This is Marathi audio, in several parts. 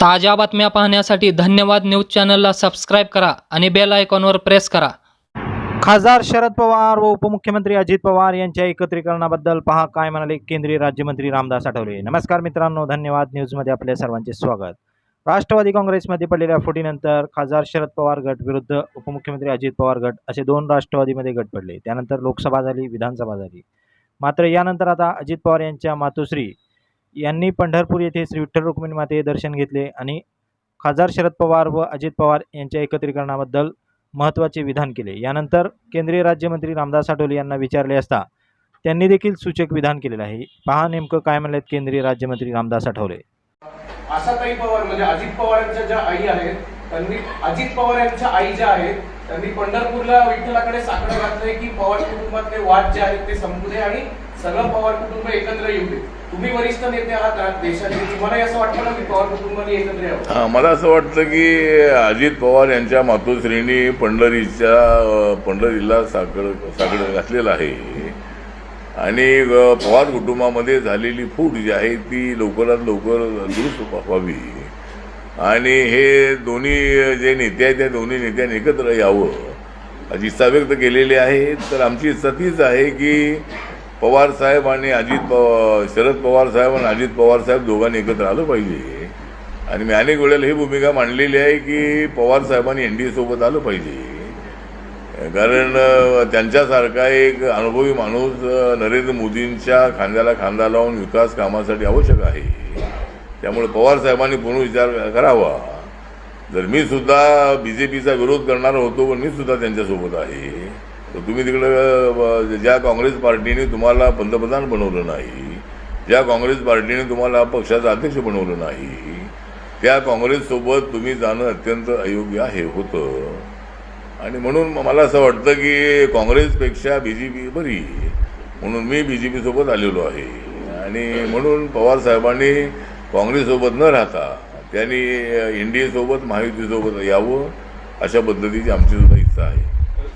ताज्या बातम्या पाहण्यासाठी धन्यवाद न्यूज चॅनलला सबस्क्राईब करा आणि बेल आयकॉनवर प्रेस करा. खासदार शरद पवार व उपमुख्यमंत्री अजित पवार यांच्या एकत्रीकरणाबद्दल पहा काय म्हणाले केंद्रीय राज्यमंत्री रामदास आठवले. नमस्कार मित्रांनो धन्यवाद. न्यूजमध्ये आपल्या सर्वांचे स्वागत. राष्ट्रवादी काँग्रेसमध्ये पडलेल्या फुटीनंतर खासदार शरद पवार गट विरुद्ध उपमुख्यमंत्री अजित पवार गट असे दोन राष्ट्रवादीमध्ये गट पडले. त्यानंतर लोकसभा झाली विधानसभा झाली. मात्र यानंतर आता अजित पवार यांच्या मातोश्री यांनी पंढरपूर येथे श्री विठ्ठल रुक्मिणी माते दर्शन घेतले आणि खासदार शरद पवार व अजित पवार यांच्या एकत्रीकरणाबद्दल महत्त्वाचे विधान केले. यानंतर केंद्रीय राज्यमंत्री रामदास आठवले यांना विचारले असता त्यांनी देखील सूचक विधान केलेलं आहे. पहा नेमकं काय म्हणलेत केंद्रीय राज्यमंत्री रामदास आठवले. आशाताई पवार म्हणजे अजित पवारांच्या ज्या आई आहेत त्यांनी अजित पवार यांच्या आई ज्या आहेत त्यांनी पंढरपूरला विठ्ठलाकडे साकडं घातलंय की पवार कुटुंबातले वाद जे आहेत ते संपू दे आणि सगळं पवार कुटुंब एकत्र येऊ दे. तुम्ही वरिष्ठ नेते आहात देशाचे. तुम्हाला असं वाटतं ना की पवार कुटुंबाने एकत्र यावं? मला असं वाटतं की अजित पवार यांच्या मातोश्रींनी पंढरीच्या पंढरीला साकड साखर घातलेलं आहे. आणि पवार कुटुंबामध्ये झालेली फूट जी आहे ती लवकरात लवकर दुरुस्त व्हावी. आणि हे दोन्ही जे नेते आहेत त्या दोन्ही नेत्यांनी एकत्र यावं. अशी इच्छा व्यक्त केलेली आहे. तर आमची इच्छा तीच आहे की पवार साहेब आणि अजित पवार शरद पवार साहेब आणि अजित पवार साहेब दोघांनी एकत्र आलं पाहिजे. आणि मी अनेक वेळेला ही भूमिका मांडलेली आहे की पवार साहेबांनी एन डी एसोबत सोबत आलं पाहिजे. कारण त्यांच्यासारखा एक अनुभवी माणूस नरेंद्र मोदींच्या खांद्याला खांदा लावून विकास कामासाठी आवश्यक आहे. त्यामुळे पवार साहेबांनी पुन्हा विचार करावा. जर मी सुद्धा बी जे पीचा विरोध करणारा होतो पण मी सुद्धा त्यांच्यासोबत आहे. तर तुम्ही तिकडं ज्या काँग्रेस पार्टीने तुम्हाला पंतप्रधान बनवलं नाही ज्या काँग्रेस पार्टीने तुम्हाला पक्षाचा अध्यक्ष बनवलं नाही त्या काँग्रेससोबत तुम्ही जाणं अत्यंत अयोग्य आहे होतं. आणि म्हणून मला असं वाटतं की काँग्रेसपेक्षा बी जे पी बरी. म्हणून मी बी जे पीसोबत आलेलो आहे. आणि म्हणून पवार साहेबांनी काँग्रेससोबत न राहता त्यांनी एन डी एसोबत महायुतीसोबत यावं अशा पद्धतीची आमची सुद्धा इच्छा आहे.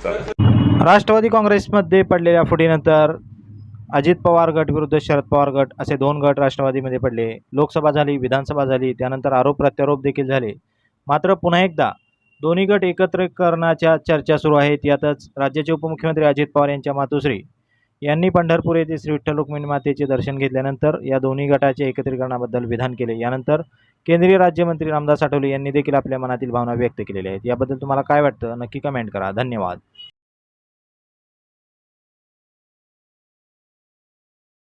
चालेल. राष्ट्रवादी काँग्रेसमध्ये पडलेल्या फुटीनंतर अजित पवार गट विरुद्ध शरद पवार गट असे दोन गट राष्ट्रवादीमध्ये पडले. लोकसभा झाली विधानसभा झाली त्यानंतर आरोप प्रत्यारोप देखील झाले. मात्र पुन्हा एकदा दोन्ही गट एकत्र करण्याच्या चर्चा सुरू आहेत. यातच राज्याचे उपमुख्यमंत्री अजित पवार यांच्या मातोश्री यांनी पंढरपूर येथे श्री विठ्ठल रुक्मिणी मातेचे दर्शन घेतल्यानंतर या दोन्ही गटाच्या एकत्रीकरणाबद्दल विधान केले. यानंतर केंद्रीय राज्यमंत्री रामदास आठवले यांनी देखील आपल्या मनातील भावना व्यक्त केलेल्या आहेत. याबद्दल तुम्हाला काय वाटतं? नक्की कमेंट करा. धन्यवाद.